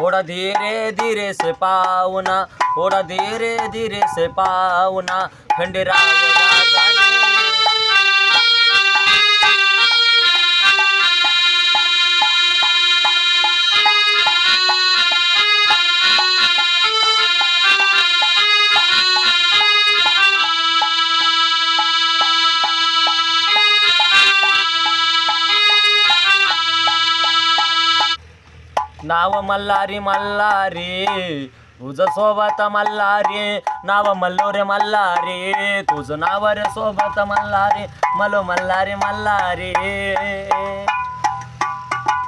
थोड़ा धीरे धीरे से पावना थोड़ा धीरे धीरे से पावना खंडेराव नाव मल्हारी मल्हारी. तुझं सोबत मल्हारी नाव मल्लो रे मल्हारी. तुझं नाव रे सोबत मल्हारी मलो मल्हारी मल्हारी.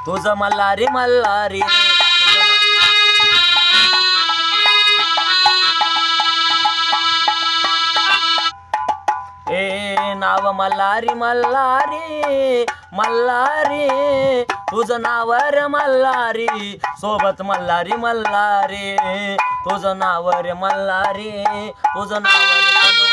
तुझं मल्हारी मल्हारी. ए नाव मल्हारी मल्हारी मल्हारी. तुझं नाव रे मल्हारी सोबत मल्हारी मल्हारी. तुझं नाव रे मल्हारी तुझं नाव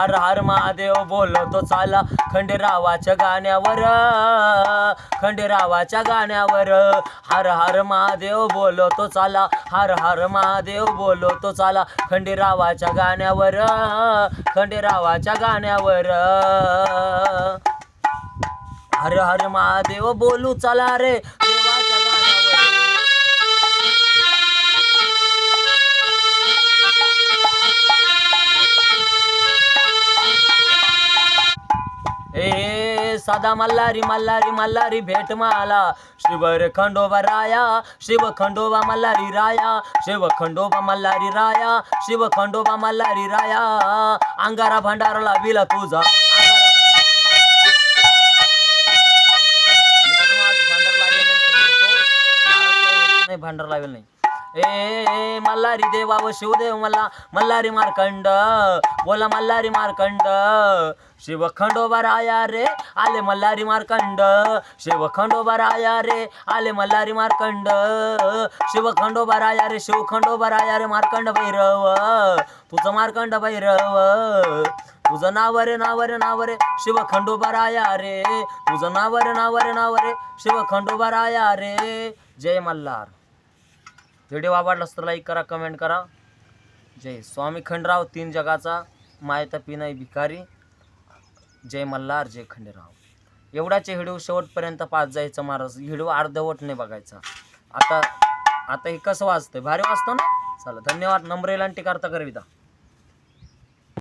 हर हर महादेव बोलतो चाला खंडेरावाच्या गाण्यावर. खंडेरावाच्या गाण्यावर. हर हर महादेव बोलतो चाला. हर हर महादेव बोलतो चाला खंडेरावाच्या गाण्यावर. खंडेरावाच्या गाण्यावर. हर हर महादेव बोलू चला रे. साधा मल्हारी मल्हारी मल्हारी भेट माला शिवर खंडोबा राया शिव खंडोबा मल्हारी राया शिव खंडोबा मल्हारी राया शिव खंडोबा मल्हारी राया. अंगारा भंडाराला विला तुझा. भंडार लावेल नाही. ए मल्हारी देवा व शिवदेव मला मल्हारी मार्कंड बोला मल्हारी मार्कंड. शिव खंडोबा राया रे आले मल्हारी मार्कंड. शिव खंडोबा राया रे आले मल्हारी मार्कंड. शिव खंडोबा राया रे शिव खंडोबा राया रे मार्कंड भैरव. तुझं मार्कंड भैरव. तुझं नाव रे नाव रे नाव रे शिव खंडोबा राया रे. तुझं नाव रे नाव रे नाव रे शिव खंडोबा राया रे. जय मल्हार. व्हिडिओ आवडलास तर लाईक करा कमेंट करा. जय स्वामी खंडराव तीन जगाचा मायता पिनाई भिकारी. जय मल्हार जय खंडेराव. एवढाचे व्हिडिओ शेवटपर्यंत पाच जायचं महाराज. व्हिडिओ अर्धवट नाही बघायचा. आता आता हे कसं वाजतंय? भारी वाजतं ना? चला धन्यवाद. नम्र एलांटी करता करविता.